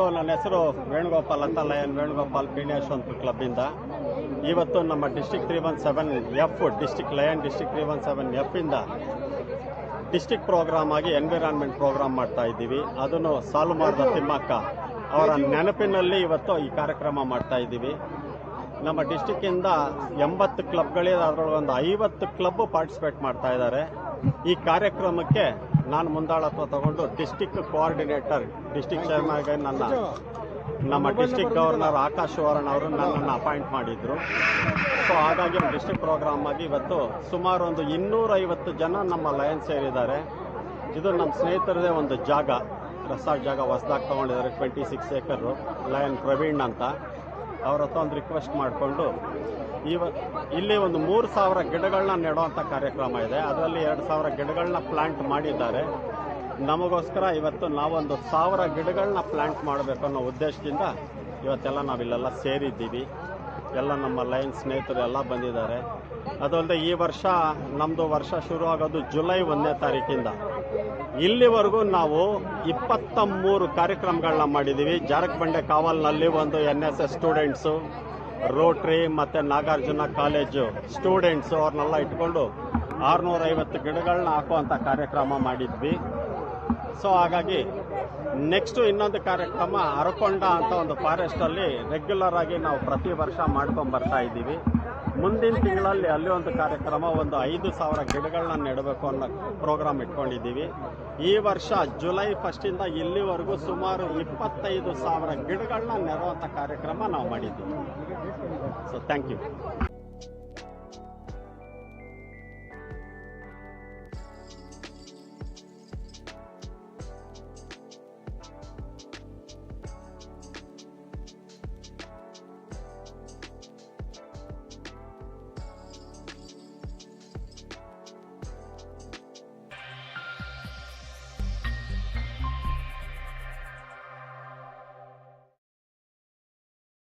So ನನ್ನ ಹೆಸರು ವೇಣುಗೋಪಾಲ್ ಅಂತ, ಲಯನ್ ವೇಣುಗೋಪಾಲ್ ಪೀಣ್ಯಶ್ವಂತ್ ಕ್ಲಬ್ಬಿಂದ ಇವತ್ತು ನಮ್ಮ district three one seven F district lion district three one seven ಎಫಿಂದ district program ಆಗಿ ಎನ್ವಿರಾನ್ಮೆಂಟ್ ಪ್ರೋಗ್ರಾಮ್ ಮಾಡ್ತಾ ಇದ್ದೀವಿ. ಅದನ್ನು ಮಾಡಿದ ತಿಮ್ಮಕ್ಕ ಅವರ ನೆನಪಿನಲ್ಲಿ ಇವತ್ತು ಈ ಕಾರ್ಯಕ್ರಮ ಮಾಡ್ತಾ ಇದ್ದೀವಿ. ನಮ್ಮ ಡಿಸ್ಟಿಕ್ಕಿಂದ ಎಂಬತ್ತು ಕ್ಲಬ್ಗಳಿದೆ ಅದರೊಳಗೆ ಒಂದು ಐವತ್ತು ಕ್ಲಬ್ ಪಾರ್ಟಿಸಿಪೇಟ್ ಮಾಡ್ತಾ ಇದ್ದಾರೆ. ಈ ಕಾರ್ಯಕ್ರಮಕ್ಕೆ ನಾನು ಮುಂದಾಳತ್ವ ತಗೊಂಡು ಡಿಸ್ಟಿಕ್ ಕೋಆರ್ಡಿನೇಟರ್ ಡಿಸ್ಟಿಕ್ ಆಗಿ ನನ್ನ ನಮ್ಮ ಡಿಸ್ಟಿಕ್ ಗವರ್ನರ್ ಆಕಾಶ್ ವರಣ್ ಅವರು ನನ್ನನ್ನು ಅಪಾಯಿಂಟ್ ಮಾಡಿದ್ರು. ಸೊ ಹಾಗಾಗಿ ಡಿಸ್ಟಿಕ್ ಪ್ರೋಗ್ರಾಮ್ ಆಗಿ ಇವತ್ತು ಸುಮಾರು ಒಂದು ಇನ್ನೂರೈವತ್ತು ಜನ ನಮ್ಮ ಲಯನ್ ಸೇರಿದ್ದಾರೆ. ಇದು ನಮ್ಮ ಸ್ನೇಹಿತರದೇ ಒಂದು ಜಾಗ. ರೆಸಾರ್ಟ್ ಜಾಗ ಹೊಸದಾಗಿ ತೊಗೊಂಡಿದ್ದಾರೆ twenty six acre lion Praveen ಅಂತ. ಅವ್ರ ಹತ್ರ ಒಂದು ರಿಕ್ವೆಸ್ಟ್ ಮಾಡಿಕೊಂಡು, ಇವ, ಇಲ್ಲಿ ಒಂದು ಮೂರು ಸಾವಿರ ಗಿಡಗಳನ್ನ ನೆಡುವಂಥ ಕಾರ್ಯಕ್ರಮ ಇದೆ. ಅದರಲ್ಲಿ ಎರಡು ಸಾವಿರ ಗಿಡಗಳನ್ನ ಪ್ಲಾಂಟ್ ಮಾಡಿದ್ದಾರೆ. ನಮಗೋಸ್ಕರ ಇವತ್ತು ನಾವೊಂದು ಸಾವಿರ ಗಿಡಗಳನ್ನ ಪ್ಲಾಂಟ್ ಮಾಡಬೇಕು ಅನ್ನೋ ಉದ್ದೇಶದಿಂದ ಇವತ್ತೆಲ್ಲ ನಾವಿಲ್ಲೆಲ್ಲ ಸೇರಿದ್ದೀವಿ. ಎಲ್ಲ ನಮ್ಮ ಲೈನ್ ಸ್ನೇಹಿತರು ಎಲ್ಲ ಬಂದಿದ್ದಾರೆ. ಅದಲ್ಲದೆ ಈ ವರ್ಷ ನಮ್ಮದು ವರ್ಷ ಶುರು ಆಗೋದು ಜುಲೈ ಒಂದನೇ ತಾರೀಕಿಂದ. ಇಲ್ಲಿವರೆಗೂ ನಾವು ಇಪ್ಪತ್ತ ಮೂರು ಕಾರ್ಯಕ್ರಮಗಳನ್ನ ಮಾಡಿದ್ದೀವಿ ಜಾರಕಬಂಡೆ ಕಾವಲ್ನಲ್ಲಿ ಒಂದು N S S students rotary ಮತ್ತು ನಾಗಾರ್ಜುನ ಕಾಲೇಜು ಸ್ಟೂಡೆಂಟ್ಸು ಅವ್ರನ್ನೆಲ್ಲ ಇಟ್ಕೊಂಡು ಆರುನೂರೈವತ್ತು ಗಿಡಗಳನ್ನ ಹಾಕುವಂಥ ಕಾರ್ಯಕ್ರಮ ಮಾಡಿದ್ವಿ. ಸೊ ಹಾಗಾಗಿ ನೆಕ್ಸ್ಟು ಇನ್ನೊಂದು ಕಾರ್ಯಕ್ರಮ ಅರಕೊಂಡ ಅಂತ ಒಂದು ಫಾರೆಸ್ಟಲ್ಲಿ ರೆಗ್ಯುಲರ್ ಆಗಿ ನಾವು ಪ್ರತಿ ವರ್ಷ ಮಾಡ್ಕೊಂಡು ಬರ್ತಾ ಇದ್ದೀವಿ. ಮುಂದಿನ ತಿಂಗಳಲ್ಲಿ ಅಲ್ಲಿ ಒಂದು ಕಾರ್ಯಕ್ರಮ ಒಂದು ಐದು ಸಾವಿರ ಗಿಡಗಳನ್ನ ನೆಡಬೇಕು ಅನ್ನೋ ಪ್ರೋಗ್ರಾಮ್ ಇಟ್ಕೊಂಡಿದ್ದೀವಿ. ಈ ವರ್ಷ ಜುಲೈ ಫಸ್ಟಿಂದ ಇಲ್ಲಿವರೆಗೂ ಸುಮಾರು ಇಪ್ಪತ್ತೈದು ಸಾವಿರ ಗಿಡಗಳನ್ನ ನೆಡುವಂಥ ಕಾರ್ಯಕ್ರಮ ನಾವು ಮಾಡಿದ್ದೀವಿ. So thank you